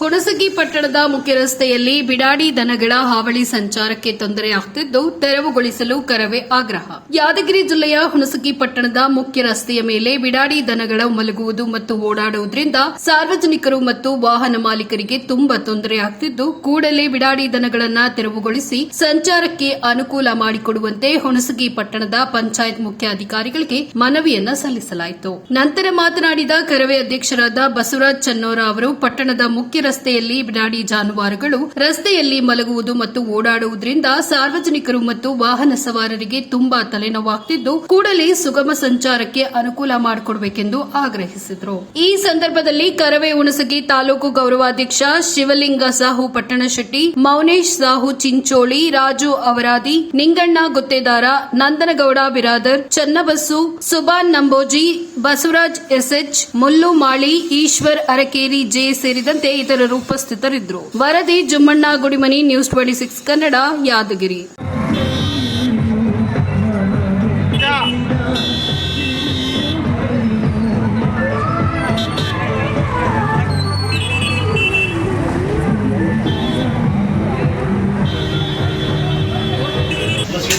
ಹುಣಸಗಿ ಪಟ್ಟಣದ ಮುಖ್ಯ ರಸ್ತೆಯಲ್ಲಿ ಬಿಡಾಡಿ ದನಗಳ ಹಾವಳಿ ಸಂಚಾರಕ್ಕೆ ತೊಂದರೆ ಆಗ್ತಿದ್ದು, ತೆರವುಗೊಳಿಸಲು ಕರವೇ ಆಗ್ರಹ. ಯಾದಗಿರಿ ಜಿಲ್ಲೆಯ ಹುಣಸಗಿ ಪಟ್ಟಣದ ಮುಖ್ಯ ರಸ್ತೆಯ ಮೇಲೆ ಬಿಡಾಡಿ ದನಗಳ ಮಲಗುವುದು ಮತ್ತು ಓಡಾಡುವುದರಿಂದ ಸಾರ್ವಜನಿಕರು ಮತ್ತು ವಾಹನ ಮಾಲೀಕರಿಗೆ ತುಂಬಾ ತೊಂದರೆ ಆಗ್ತಿದ್ದು, ಕೂಡಲೇ ಬಿಡಾಡಿ ದನಗಳನ್ನು ತೆರವುಗೊಳಿಸಿ ಸಂಚಾರಕ್ಕೆ ಅನುಕೂಲ ಮಾಡಿಕೊಡುವಂತೆ ಹುಣಸಗಿ ಪಟ್ಟಣದ ಪಂಚಾಯತ್ ಮುಖ್ಯಾಧಿಕಾರಿಗಳಿಗೆ ಮನವಿಯನ್ನ ಸಲ್ಲಿಸಲಾಯಿತು. ನಂತರ ಮಾತನಾಡಿದ ಕರವೇ ಅಧ್ಯಕ್ಷರಾದ ಬಸವರಾಜ್ ಚನ್ನೋರ ಅವರು, ಪಟ್ಟಣದ ಮುಖ್ಯ ರಸ್ತೆಯಲ್ಲಿ ಬಿಡಾಡಿ ಜಾನುವಾರುಗಳು ರಸ್ತೆಯಲ್ಲಿ ಮಲಗುವುದು ಮತ್ತು ಓಡಾಡುವುದರಿಂದ ಸಾರ್ವಜನಿಕರು ಮತ್ತು ವಾಹನ ಸವಾರರಿಗೆ ತುಂಬಾ ತಲೆನೋವಾಗ್ತಿದ್ದು, ಕೂಡಲೇ ಸುಗಮ ಸಂಚಾರಕ್ಕೆ ಅನುಕೂಲ ಮಾಡಿಕೊಡಬೇಕೆಂದು ಆಗ್ರಹಿಸಿದರು. ಈ ಸಂದರ್ಭದಲ್ಲಿ ಕರವೇ ಉಣಸಗಿ ತಾಲೂಕು ಗೌರವಾಧ್ಯಕ್ಷ ಶಿವಲಿಂಗ ಸಾಹು ಪಟ್ಟಣಶೆಟ್ಟಿ ಮೌನೇಶ್ ಸಾಹು, ಚಿಂಚೋಳಿ, ರಾಜು ಅವರಾದಿ, ನಿಂಗಣ್ಣ ಗುತ್ತೇದಾರ, ನಂದನಗೌಡ ಬಿರಾದರ್ ಚನ್ನಬಸ್ಸು ಸುಬಾನ್ ನಂಬೋಜಿ ಬಸವರಾಜ್, ಎಸ್ಎಚ್, ಮುಲ್ಲು, ಮಾಳಿ, ಈಶ್ವರ್, ಅರಕೇರಿ, ಜೆ ಸೇರಿದಂತೆ ಇತರರು ಉಪಸ್ಥಿತರಿದ್ದರು. ವರದಿ, Jummanna, Gudimani, news twenty six, Kannada, Yadgiri.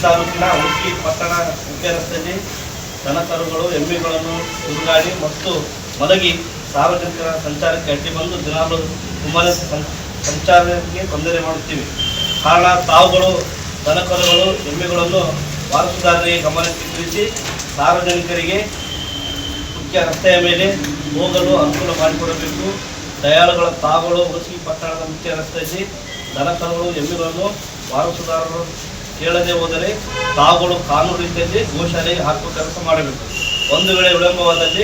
ತಾಲೂಕಿನ ಉಡುಪಿ ಪಟ್ಟಣ ಮುಖ್ಯ ರಸ್ತೆಯಲ್ಲಿ ದನಕರುಗಳು, ಎಮ್ಮೆಗಳನ್ನು ಉದುರಾಡಿ ಮತ್ತು ಮಲಗಿ ಸಾರ್ವಜನಿಕರ ಸಂಚಾರಕ್ಕೆ ಅಡ್ಡಿ ಬಂದು ದಿನಾಲು ತುಂಬನೇ ಸಂಚಾರಕ್ಕೆ ತೊಂದರೆ ಮಾಡುತ್ತಿವೆ. ಕಾರಣ ತಾವುಗಳು, ದನಕರುಗಳು, ಎಮ್ಮೆಗಳನ್ನು ವಾರಸುದಾರರಿಗೆ ಗಮನಕ್ಕೆ ತಿಳಿಸಿ ಸಾರ್ವಜನಿಕರಿಗೆ ಮುಖ್ಯ ರಸ್ತೆಯ ಮೇಲೆ ಹೋಗಲು ಅನುಕೂಲ ಮಾಡಿಕೊಡಬೇಕು. ದಯಾಳುಗಳ ತಾವುಗಳು ಹುಣಸಗಿ ಪಟ್ಟಣದ ಮುಖ್ಯ ರಸ್ತೆಯಲ್ಲಿ ದನಕರುಗಳು, ಎಮ್ಮೆಗಳನ್ನು ವಾರಸುದಾರರು ಕೇಳದೆ ಹೋದರೆ ತಾವುಗಳು ಕಾನೂನು ರೀತಿಯಲ್ಲಿ ಗೋಶಾಲೆಗೆ ಹಾಕುವ ಕೆಲಸ ಮಾಡಬೇಕು. ಒಂದು ವೇಳೆ ವಿಳಂಬವಾದಲ್ಲಿ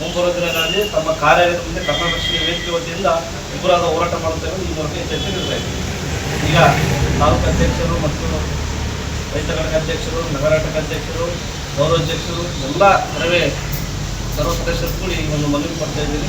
ಮುಂಬರುವ ದಿನಗಳಲ್ಲಿ ತಮ್ಮ ಕಾರ್ಯಾಲಯದ ಮುಂದೆ ಕನ್ನಡ ರಕ್ಷಣೆ ವೇದಿಕೆ ವತಿಯಿಂದ ಉಗ್ರವಾದ ಹೋರಾಟ ಮಾಡುತ್ತೇವೆ ಈ ಮೂಲಕ ಎಚ್ಚರಿಕೆ ಈಗ ತಾಲೂಕು ಅಧ್ಯಕ್ಷರು ಮತ್ತು ರೈತ ಘಟಕ ಅಧ್ಯಕ್ಷರು, ನಗರ ಘಟಕ ಅಧ್ಯಕ್ಷರು ಗೌರವಾಧ್ಯಕ್ಷರು ಎಲ್ಲ ಕರವೇ ಸರ್ವ ಸದಸ್ಯರು ಕೂಡಿ ಒಂದು ಮನವಿ ಮಾಡ್ತಾ ಇದ್ದೀನಿ.